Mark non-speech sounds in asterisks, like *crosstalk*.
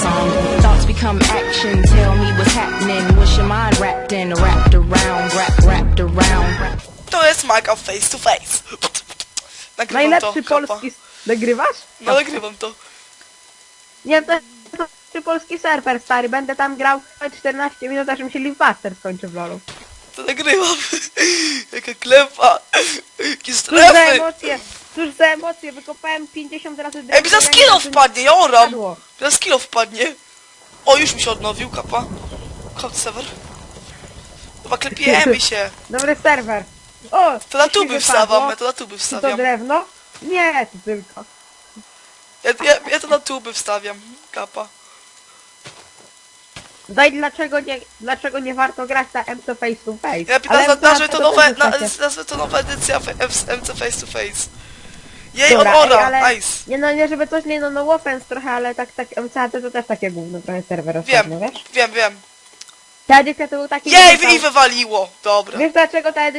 song. Thoughts become action. Tell me what's happening. What's your mind wrapped in? Wrapped around, wrap, wrapped around. To jest Maka face to face. Nagrywam Najlepszy to, polski... Nagrywasz? No nagrywam to. Nie, to jest polski serwer, stary. Będę tam grał 14 minut, aż mi się Livebuster skończy w lolu. To nagrywam. *laughs* Jaka klepa. Jakie strefy. emocje! Cóż za emocje! Wykopałem 50 razy Ej, mi drewno, za wiem, wpadnie, ja oram. Mi za skillo wpadnie. O, już mi się odnowił, kapa. Hot server. Chyba klepiemy *laughs* się. Dobry serwer. O! To na tuby wstawam, ja to na tuby Czy to wstawiam. drewno? Nie, to tylko. Ja, ja, ja to na tuby wstawiam, kapa. Daj, dlaczego nie, dlaczego nie warto grać na MC Face to Face? Ja Ale na, MC nazwę to nowe, na, nazwę to nowa edycja F- F- MC Face to Face. Jej, Dobra, on ej, ale- nice. Nie no, nie żeby coś nie no, no offense trochę, ale tak, tak MCAT to też takie gówno trochę serwer ostatnio, Wiem, wiesz? wiem, wiem. Ta edycja to był taki... Jej, gówno, i wywaliło. Dobra. Wiesz dlaczego ta edycja